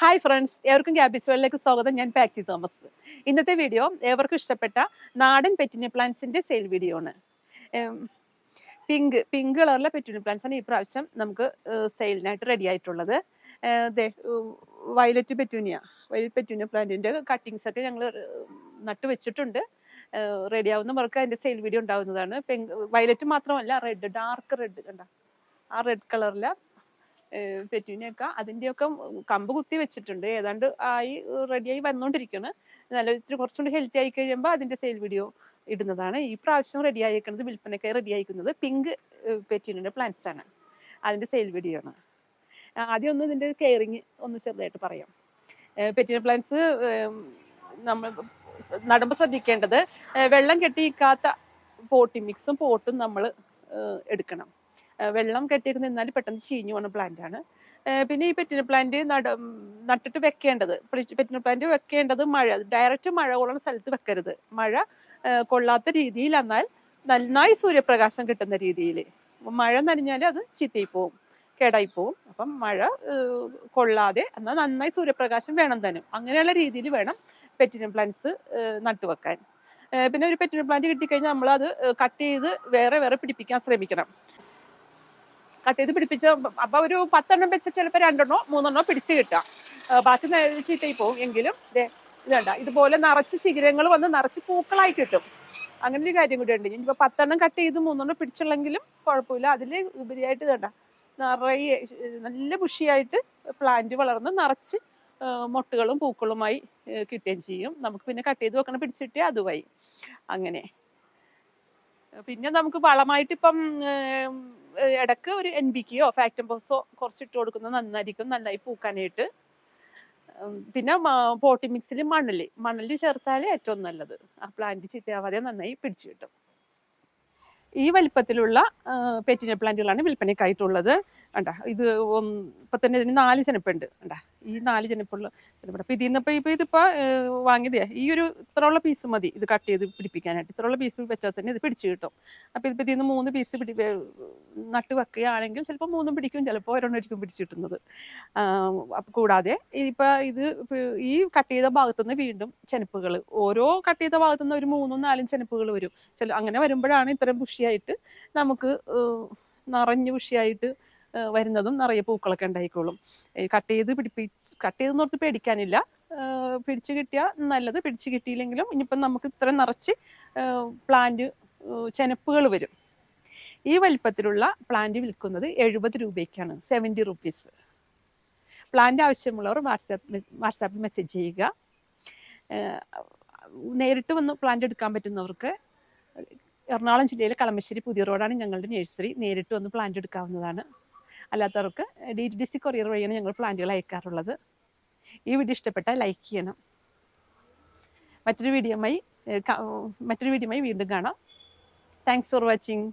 Hi friends ഏവർക്കും ക്യാബിസ് വേൾഡിലേക്ക് സ്വാഗതം. ഞാൻ പാക്സി തോമസ്. ഇന്നത്തെ വീഡിയോ ഏവർക്കും ഇഷ്ടപ്പെട്ട നാടൻ പെറ്റിനി പ്ലാന്റ്സിന്റെ സെയിൽ വീഡിയോ ആണ്. പിങ്ക് പിങ്ക് കളറിലെ പെറ്റിനി പ്ലാന്റ്സ് ആണ് ഈ പ്രാവശ്യം നമുക്ക് സെയിലിനായിട്ട് റെഡി ആയിട്ടുള്ളത്. വയലറ്റ് പെറ്റൂനിയ വയലറ്റ് പെറ്റൂനിയ പ്ലാന്റിന്റെ കട്ടിങ്സ് ഒക്കെ ഞങ്ങൾ നട്ടു വെച്ചിട്ടുണ്ട്. റെഡി ആവുന്നവർക്ക് അതിന്റെ സെയിൽ വീഡിയോ ഉണ്ടാവുന്നതാണ്. വയലറ്റ് മാത്രമല്ല റെഡ് ഡാർക്ക് റെഡ് കണ്ട ആ റെഡ് കളറിലെ പെറ്റൂനിയൊക്കെ അതിന്റെയൊക്കെ കമ്പ് കുത്തി വെച്ചിട്ടുണ്ട്. ഏതാണ്ട് ആയി റെഡിയായി വന്നുകൊണ്ടിരിക്കുകയാണ് നല്ല ഇത്തിരി കുറച്ചുകൂടി ഹെൽത്തി ആയി കഴിയുമ്പോൾ അതിന്റെ സെയിൽ വീഡിയോ ഇടുന്നതാണ്. ഈ പ്രാവശ്യം റെഡി ആയിരിക്കുന്നത് വിൽപ്പനക്കായി റെഡി ആയിരിക്കുന്നത് പിങ്ക് പെറ്റൂനിയുടെ പ്ലാന്റ്സ് ആണ്. അതിന്റെ സെയിൽ വീഡിയോ ആണ്. ആദ്യം ഒന്ന് ഇതിന്റെ കെയറിങ് ഒന്ന് ചെറുതായിട്ട് പറയാം. പെറ്റൂനിയ പ്ലാന്റ്സ് നമ്മൾ നടുമ്പോൾ ശ്രദ്ധിക്കേണ്ടത് വെള്ളം കെട്ടിയിക്കാത്ത പോട്ടി മിക്സും പോട്ടും നമ്മൾ എടുക്കണം. വെള്ളം കെട്ടിയിരുന്ന് നിന്നാൽ പെട്ടെന്ന് ചീഞ്ഞു പോകുന്ന പ്ലാന്റ് ആണ്. പിന്നെ ഈ പെറ്റിന പ്ലാന്റ് നട നട്ടിട്ട് വെക്കേണ്ടത്. പെറ്റിന പ്ലാന്റ് വെക്കേണ്ടത് മഴ ഡയറക്റ്റ് മഴ കൊള്ളുന്ന സ്ഥലത്ത് വെക്കരുത്. മഴ കൊള്ളാത്ത രീതിയിൽ എന്നാൽ നന്നായി സൂര്യപ്രകാശം കിട്ടുന്ന രീതിയിൽ മഴ നനഞ്ഞാൽ അത് ചീത്തയായി പോവും കേടായി പോവും അപ്പം മഴ കൊള്ളാതെ എന്നാൽ നന്നായി സൂര്യപ്രകാശം വേണം തന്നെ. അങ്ങനെയുള്ള രീതിയിൽ വേണം പെറ്റിന പ്ലാന്റ്സ് നട്ടുവെക്കാൻ പിന്നെ ഒരു പെറ്റിന പ്ലാന്റ് കിട്ടിക്കഴിഞ്ഞാൽ നമ്മൾ അത് കട്ട് ചെയ്ത് വേറെ വേറെ പിടിപ്പിക്കാൻ ശ്രമിക്കണം. കട്ട് ചെയ്ത് പിടിപ്പിച്ച് അപ്പൊ ഒരു പത്തെണ്ണം വെച്ച് ചിലപ്പോൾ രണ്ടെണ്ണോ മൂന്നെണ്ണോ പിടിച്ചു കിട്ടാം ബാക്കി ചീത്തയിൽ പോകും എങ്കിലും ദേ ഇത് കണ്ട ഇതുപോലെ നിറച്ച് ശിഖരങ്ങൾ വന്ന് നിറച്ച് പൂക്കളായി കിട്ടും. അങ്ങനെ ഒരു കാര്യം കൂടി ഉണ്ട്. ഇനിയിപ്പോൾ പത്തെണ്ണം കട്ട് ചെയ്ത് മൂന്നെണ്ണം പിടിച്ചുള്ളെങ്കിലും കുഴപ്പമില്ല. അതിൽ ഉപരിയായിട്ട് ഇത് കണ്ട നിറയെ നല്ല ബുഷിയായിട്ട് പ്ലാന്റ് വളർന്ന് നിറച്ച് മൊട്ടുകളും പൂക്കളുമായി കിട്ടുകയും ചെയ്യും. നമുക്ക് പിന്നെ കട്ട് ചെയ്ത് വെക്കണം പിടിച്ചിട്ടേ അതുമായി. അങ്ങനെ. പിന്നെ നമുക്ക് വളമായിട്ട് ഇപ്പം ഇടയ്ക്ക് ഒരു എൻ ബി കെയോ ഫാക്ടംബോസോ കുറച്ച് ഇട്ട് കൊടുക്കുന്നത് നന്നായിരിക്കും. നന്നായി പൂക്കാനായിട്ട്. പിന്നെ പോട്ടി മിക്സിൽ മണൽ. മണൽ ചേർത്താൽ ഏറ്റവും നല്ലത്. ആ പ്ലാന്റ് ചീത്തയാവാതെ നന്നായി പിടിച്ചു കിട്ടും. ഈ വലിപ്പത്തിലുള്ള പെറ്റിനെ പ്ലാന്റുകളാണ് വിൽപ്പനയ്ക്കായിട്ടുള്ളത്. കണ്ട ഇത് ഇപ്പം തന്നെ ഇതിന് നാല് ചെനപ്പുണ്ട്. കണ്ട ഈ നാല് ചെനപ്പുള്ള ചെനപ്പുണ്ട്. അപ്പൊ ഇതിൽ നിന്ന് ഇപ്പൊ ഇതിപ്പോ ഏഹ്, വാങ്ങിയതേ ഈ ഒരു ഇത്രയുള്ള പീസ് മതി. ഇത് കട്ട് ചെയ്ത് പിടിപ്പിക്കാനായിട്ട്. ഇത്രയുള്ള പീസ് വെച്ചാൽ തന്നെ ഇത് പിടിച്ചു കിട്ടും. അപ്പൊ ഇതിപ്പോ ഇതിൽ നിന്ന് മൂന്ന് പീസ് പിടി നട്ട് വെക്കുകയാണെങ്കിൽ ചിലപ്പോൾ മൂന്നും പിടിക്കും ചിലപ്പോൾ ഒരെണ്ണമായിരിക്കും പിടിച്ചു കിട്ടുന്നത്. കൂടാതെ ഇപ്പൊ ഇത് ഈ കട്ട് ചെയ്ത ഭാഗത്തുനിന്ന് വീണ്ടും ചെനപ്പുകൾ ഓരോ കട്ട് ചെയ്ത ഭാഗത്തുനിന്ന് ഒരു മൂന്നും നാലും ചെനപ്പുകൾ വരും. ചില അങ്ങനെ വരുമ്പോഴാണ് ഇത്രയും ബുഷിയായിട്ട് നമുക്ക് നിറഞ്ഞ കൃഷിയായിട്ട് വരുന്നതും നിറയെ പൂക്കളൊക്കെ ഉണ്ടായിക്കോളും. കട്ട് ചെയ്ത് പിടിപ്പി കട്ട് ചെയ്തെന്ന് ഓർത്ത് പേടിക്കാനില്ല. പിടിച്ചു കിട്ടിയാൽ നല്ലത്. പിടിച്ചു കിട്ടിയില്ലെങ്കിലും ഇനിയിപ്പം നമുക്ക് ഇത്ര നിറച്ച് പ്ലാന്റ് ചെനപ്പുകൾ വരും. ഈ വലിപ്പത്തിലുള്ള പ്ലാന്റ് വിൽക്കുന്നത് എഴുപത് രൂപയ്ക്കാണ്. Seventy rupees. പ്ലാന്റ് ആവശ്യമുള്ളവർ വാട്സാപ്പ് വാട്സാപ്പിൽ മെസ്സേജ് ചെയ്യുക. നേരിട്ട് വന്ന് പ്ലാന്റ് എടുക്കാൻ പറ്റുന്നവർക്ക് എറണാകുളം ജില്ലയിലെ കളമശ്ശേരി പുതിയ റോഡാണ് ഞങ്ങളുടെ നഴ്സറി. നേരിട്ട് വന്ന് പ്ലാന്റ് എടുക്കാവുന്നതാണ്. അല്ലാത്തവർക്ക് ഡി ഡി സി കൊറിയർ വഴിയാണ് ഞങ്ങൾ പ്ലാന്റുകൾ അയക്കാറുള്ളത്. ഈ വീഡിയോ ഇഷ്ടപ്പെട്ടാൽ ലൈക്ക് ചെയ്യണം. മറ്റൊരു വീഡിയോമായി മറ്റൊരു വീഡിയോമായി വീണ്ടും കാണാം. Thanks for watching